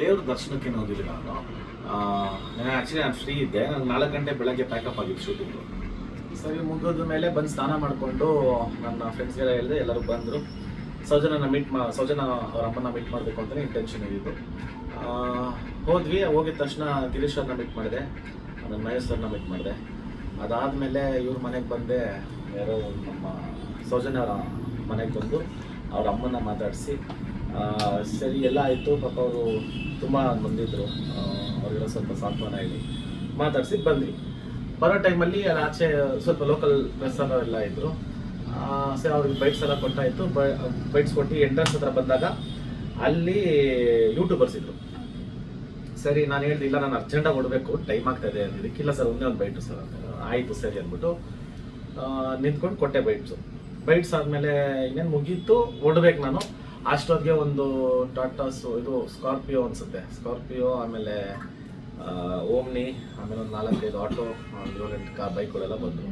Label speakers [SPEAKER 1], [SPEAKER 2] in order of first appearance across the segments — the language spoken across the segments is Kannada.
[SPEAKER 1] ದೇವ್ರ ದರ್ಶನಕ್ಕೆ ಹೋಗಿಲ್ಲ ನಾನು. ನಾನು ಆ್ಯಕ್ಚುಲಿ ನಾನು ಫ್ರೀ ಇದ್ದೆ. ನಾನು ನಾಲ್ಕು ಗಂಟೆ ಬೆಳಗ್ಗೆ ಪ್ಯಾಕಪ್ ಆಗಿದ್ದು ಶೂಟಿಂಗು ಸರಿ, ಮುಗಿದ ಮೇಲೆ ಬಂದು ಸ್ನಾನ ಮಾಡಿಕೊಂಡು ನನ್ನ ಫ್ರೆಂಡ್ಸ್ಗೆಲ್ಲ ಹೇಳಿದೆ, ಎಲ್ಲರೂ ಬಂದರು. ಸೌಜನನ ಮೀಟ್ ಮಾ ಸೌಜನ ಅವ್ರ ಅಮ್ಮನ ಮೀಟ್ ಮಾಡಬೇಕು ಅಂತಲೇ ಇಂಟೆನ್ಷನ್ ಇದ್ದಿದ್ದು ಹೋದ್ವಿ. ಹೋಗಿದ ತಕ್ಷಣ ಗಿರೀಶ್ ಅವ್ರನ್ನ ಮೀಟ್ ಮಾಡಿದೆ. ನನ್ನ ಮಹೇಶ್ ಅವ್ರನ್ನ ಮೀಟ್ ಮಾಡಿದೆ. ಅದಾದಮೇಲೆ ಇವ್ರ ಮನೆಗೆ ಬಂದೆ. ಯಾರೋ ನಮ್ಮ ಅವರ ಮನೆಗೆ ಬಂದು ಅವ್ರ ಅಮ್ಮನ ಮಾತಾಡಿಸಿ ಸರಿ ಎಲ್ಲ ಆಯಿತು. ಪಾಪ ಅವರು ತುಂಬ ಬಂದಿದ್ರು. ಅವರಿಗೆಲ್ಲ ಸ್ವಲ್ಪ ಸಾಂತ್ವನ ಹೇಳಿ ಮಾತಾಡಿಸಿ ಬಂದ್ವಿ. ಬರೋ ಟೈಮಲ್ಲಿ ಅಲ್ಲಿ ಆಚೆ ಸ್ವಲ್ಪ ಲೋಕಲ್ ಎಲ್ಲ ಇದ್ರು. ಆ, ಸರಿ ಅವ್ರಿಗೆ ಬೈಟ್ಸ್ ಎಲ್ಲ ಕೊಟ್ಟಾಯಿತು. ಬೈಟ್ಸ್ ಕೊಟ್ಟು ಎಂಟ್ರೆನ್ಸ್ ಹತ್ರ ಬಂದಾಗ ಅಲ್ಲಿ ಯೂಟ್ಯೂಬರ್ಸ್ ಇದ್ರು. ಸರಿ ನಾನು ಹೇಳಿದೆ ಇಲ್ಲ ನಾನು ಅರ್ಜೆಂಟಾಗಿ ಕೊಡಬೇಕು ಟೈಮ್ ಆಗ್ತಾ ಇದೆ ಅಂದಿದ್ದಕ್ಕೆ. ಇಲ್ಲ ಸರ್ ಒಂದೇ ಒಂದು ಬೈಟು ಸರ್ ಆಯಿತು ಸರಿ ಅಂದ್ಬಿಟ್ಟು ನಿಂತ್ಕೊಂಡು ಕೊಟ್ಟೆ ಬೈಟ್ಸು ಬೈಟ್ಸ್ ಆದಮೇಲೆ ಇನ್ನೇನು ಮುಗೀತು. ಹೊಡ್ಬೇಕು ನಾನು. ಅಷ್ಟೊತ್ತಿಗೆ ಒಂದು ಟಾಟಾಸ್ ಇದು ಸ್ಕಾರ್ಪಿಯೋ ಅನ್ಸುತ್ತೆ. ಸ್ಕಾರ್ಪಿಯೋ ಆಮೇಲೆ ಓಮ್ನಿ ಆಮೇಲೆ ಒಂದು ನಾಲ್ಕೈದು ಆಟೋ ಏಳೆಂಟು ಕಾರ್ ಬೈಕ್ಗಳೆಲ್ಲ ಬಂದರು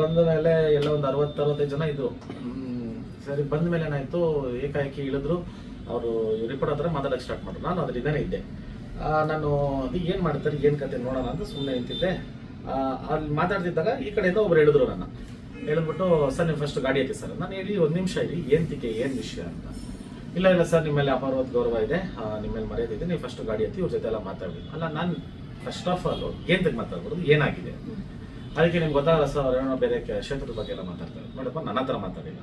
[SPEAKER 1] ಬಂದ. ಮೇಲೆ ಎಲ್ಲ ಒಂದು ಅರವತ್ತು, ಅರವತ್ತೈದು ಜನ ಇದ್ದರು ಸರಿ, ಬಂದ ಮೇಲೆ ಏನಾಯ್ತು, ಏಕಾಏಕಿ ಇಳಿದ್ರು. ಅವರು ರಿಪೋರ್ಟ್ ಹತ್ರ ಮಾತಾಡಕ್ಕೆ ಸ್ಟಾರ್ಟ್ ಮಾಡಿದ್ರು ನಾನು ಅದರಿಂದನೇ ಇದ್ದೆ. ನಾನು, ಅದು ಏನು ಮಾಡ್ತಾರೆ, ಏನು ಕತೆ ನೋಡೋಣ ಅಂತ ಸುಮ್ಮನೆ ನಿಂತಿದ್ದೆ. ಅಲ್ಲಿ ಮಾತಾಡ್ತಿದ್ದಾಗ ಈ ಕಡೆಯಿಂದ ಒಬ್ರು ಹೇಳಿದ್ರು ನನ್ನ. ಹೇಳಿದ್ಬಿಟ್ಟು, ಸರ್, ನೀವು ಫಸ್ಟ್ ಗಾಡಿ ಹಾಕಿ ಸರ್. ನಾನು ಹೇಳಿ, ಒಂದು ನಿಮಿಷ ಇರಿ, ಏನು ತಿಕ್ಕೆ ಏನು ವಿಷಯ ಅಂತ. ಇಲ್ಲ ಇಲ್ಲ ಸರ್ ನಿಮ್ಮ ಮೇಲೆ ಅಪಾರವಾದ ಗೌರವ ಇದೆ. ನಿಮ್ಮ ಮೇಲೆ ಮರ್ಯಾದೆ ಇದೆ. ನೀವು ಫಸ್ಟ್ ಗಾಡಿ ಹತ್ತಿ ಇವ್ರ ಜೊತೆ ಎಲ್ಲ ಮಾತಾಡಿ ಅಲ್ಲ, ನಾನು ಫಸ್ಟ್ ಆಫ್ ಆಲ್ ಏನ್ ತೆಗೆ ಮಾತಾಡ್ಬೋದು ಏನಾಗಿದೆ? ಅದಕ್ಕೆ ನಿಮ್ಗೆ ಗೊತ್ತಾಗಲ್ಲ ಸರ್ ಏನೋ ಬೇರೆ ಕ್ಷೇತ್ರದ ಬಗ್ಗೆ ಎಲ್ಲ ಮಾತಾಡ್ತಾರೆ. ನೋಡಪ್ಪ, ನನ್ನ ಹತ್ರ ಮಾತಾಡಿಲ್ಲ.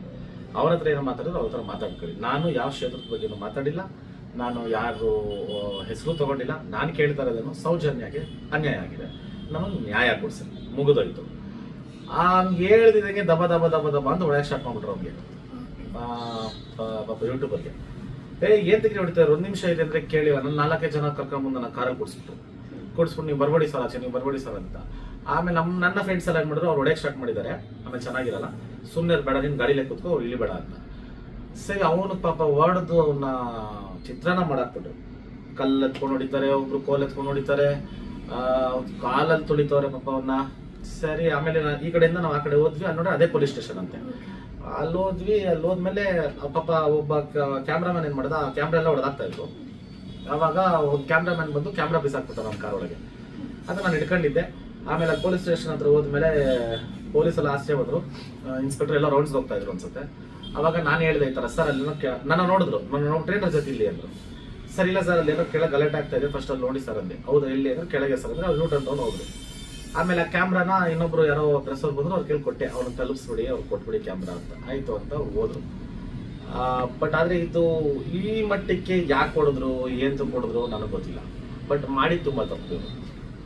[SPEAKER 1] ಅವ್ರ ಹತ್ರ ಏನೋ ಮಾತಾಡಿದ್ರು ಅವ್ರ ಹತ್ರ ಮಾತಾಡ್ಕೊಳ್ಳಿ. ನಾನು ಯಾವ ಕ್ಷೇತ್ರದ ಬಗ್ಗೆನೂ ಮಾತಾಡಿಲ್ಲ. ನಾನು ಯಾರು ಹೆಸರು ತಗೊಂಡಿಲ್ಲ. ನಾನು ಕೇಳ್ತಾ ಇರೋದೇನು ಸೌಜನ್ಯಗೆ ಅನ್ಯಾಯ ಆಗಿದೆ. ನಮಗೆ ನ್ಯಾಯ ಕೊಡ್ಸಿ. ಮುಗಿದೋಯ್ತು. ಹಂಗೆ ಹೇಳ್ದಿದಂಗೆ ದಬ ದಬ ದಬ ದಬ ಅಂತ ಒಳಗೆ ಸ್ಟಾರ್ಟ್ ಮಾಡ್ಬಿಟ್ರು ಅವ್ರಿಗೆ. ಪಾಪ ಯೂಟ್ಯೂಬರ್ಗೆ ಏ, ಏನ್ ತೆಗಿ ಹೊಡಿತಾರೆ ಒಂದು ನಿಮಿಷ ಇದೆ ಅಂದ್ರೆ ಕೇಳಿ ನನ್ನ ನಾಲ್ಕೈದು ಜನ ಕರ್ಕೊಂಡ್ಬಂದು ನಾನು ಕಾರಲ್ಲಿ ಕೊಡಿಸ್ಬಿಟ್ಟು ಕೊಡಿಸ್ಬಿಟ್ಟು ನೀವು ಬರ್ಬಡಿ ಸರ್ ಆಚೆ, ನೀವು ಬರ್ಬಡಿ ಸರ್ ಅಂತ. ಆಮೇಲೆ ನಮ್ಮ ನನ್ನ ಫ್ರೆಂಡ್ಸ್ ಎಲ್ಲ ಏನ್ ಮಾಡಿದ್ರು, ಅವ್ರು ಹೊಡೆಯಕ್ಕೆ ಸ್ಟಾರ್ಟ್ ಮಾಡಿದ್ದಾರೆ. ಆಮೇಲೆ ಚೆನ್ನಾಗಿರಲ್ಲ. ಸುಮ್ಮನೆ ಬೇಡ, ನಿನ್ ಗಾಡಿಲೇ ಕೂತ್ಕೋ, ಅವ್ರು ಇಲ್ಲಿ ಬೇಡ ಅಂತ. ಸರಿ, ಅವನು ಪಾಪ ವರ್ಡ್ದು ಅವನ್ನ ಚಿತ್ರಾನ್ನ ಮಾಡಾಕ್ಬಿಟ್ರು. ಕಲ್ಲು ಎತ್ಕೊಂಡು ಹೊಡಿತಾರೆ, ಒಬ್ರು ಕೋಲ್ ಎತ್ಕೊಂಡು ಹೊಡಿತಾರೆ. ಕಾಲಲ್ಲಿ ತುಳಿತವ್ರೆ ಪಾಪ ಅವನ್ನ ಸರಿ, ಆಮೇಲೆ ನಾ- ಈ ಕಡೆಯಿಂದ ನಾವು ಆ ಕಡೆ ಹೋದ್ವಿ. ಅಲ್ಲಿ ನೋಡಿ ಅದೇ ಪೊಲೀಸ್ ಸ್ಟೇಷನ್ ಅಂತೆ. ಅಲ್ಲಿ ಹೋದ್ವಿ, ಅಲ್ಲಿ ಹೋದ್ಮೇಲೆ ಪಾಪ ಒಬ್ಬ ಕ್ಯಾಮ್ರಾಮನ್ ಏನು ಮಾಡ್ದ? ಕ್ಯಾಮ್ರಾ ಎಲ್ಲ ಹೊಡೆದಾಗ್ತಾ ಇತ್ತು ಆವಾಗ ಒಂದು ಕ್ಯಾಮ್ರಾಮನ್ ಬಂದು ಕ್ಯಾಮ್ರಾ ಬಿಸಾಕ್ಬಿಟ್ಟ ನಮ್ಮ ಕಾರ್ ಒಳಗೆ. ಅದು ನಾನು ಹಿಡ್ಕೊಂಡಿದ್ದೆ. ಆಮೇಲೆ ಪೊಲೀಸ್ ಸ್ಟೇಷನ್ ಹತ್ರ ಹೋದ್ಮೇಲೆ ಪೊಲೀಸ್ ಎಲ್ಲ ಆಚೆ ಹೋದ್ರು. ಇನ್ಸ್ಪೆಕ್ಟರ್ ಎಲ್ಲ ರೌಂಡ್ಸ್ ಹೋಗ್ತಾ ಇದ್ರು ಅನ್ಸುತ್ತೆ. ಅವಾಗ ನಾನು ಹೇಳಿದೆ ಈ ಥರ ಸರ್ ಅಲ್ಲಿ ನನ್ನ ನೋಡಿದ್ರು. ನನ್ನ ಟ್ರೈನರ್ ಜೊತೆ ಇಲ್ಲಿ ಅಂದ್ರು. ಸರ್, ಇಲ್ಲ ಸರ್ ಅಲ್ಲಿ ಏನೋ ಕೆಳಗೆ ಗಲಾಟೆ ಆಗ್ತಾ ಇದೆ. ಫಸ್ಟ್ ಅಲ್ಲಿ ನೋಡಿ ಸರ್ ಅಂದೆ. ಹೌದು ಇಲ್ಲಿ ಅಂದ್ರೆ, ಕೆಳಗೆ ಸರ್. ಅಂದ್ರೆ ಅಲ್ಲಿ ಲೂಟ್ ಅಂತ ಹೋದ್ರು. ಆಮೇಲೆ ಆ ಕ್ಯಾಮ್ರಾನ ಇನ್ನೊಬ್ರು ಯಾರೋ ಪ್ರೆಸರ್ ಬಂದ್ರು, ಅವ್ರು ಕೇಳಿ ಕೊಟ್ಟೆ ಅವ್ರನ್ನ ತಲುಪಿಸ್ಬಿಡಿ, ಅವ್ರು ಕೊಟ್ಬಿಡಿ ಕ್ಯಾಮ್ರಾ ಅಂತ. ಆಯ್ತು ಅಂತ ಹೋದ್ರು. ಬಟ್ ಆದ್ರೆ ಇದು ಈ ಮಟ್ಟಕ್ಕೆ ಯಾಕೆ ಹೊಡೆದ್ರು ಏನ್ ಕೊಡಿದ್ರು, ನನಗೆ ಗೊತ್ತಿಲ್ಲ. ಬಟ್ ಮಾಡಿ ತುಂಬಾ ತಪ್ಪು.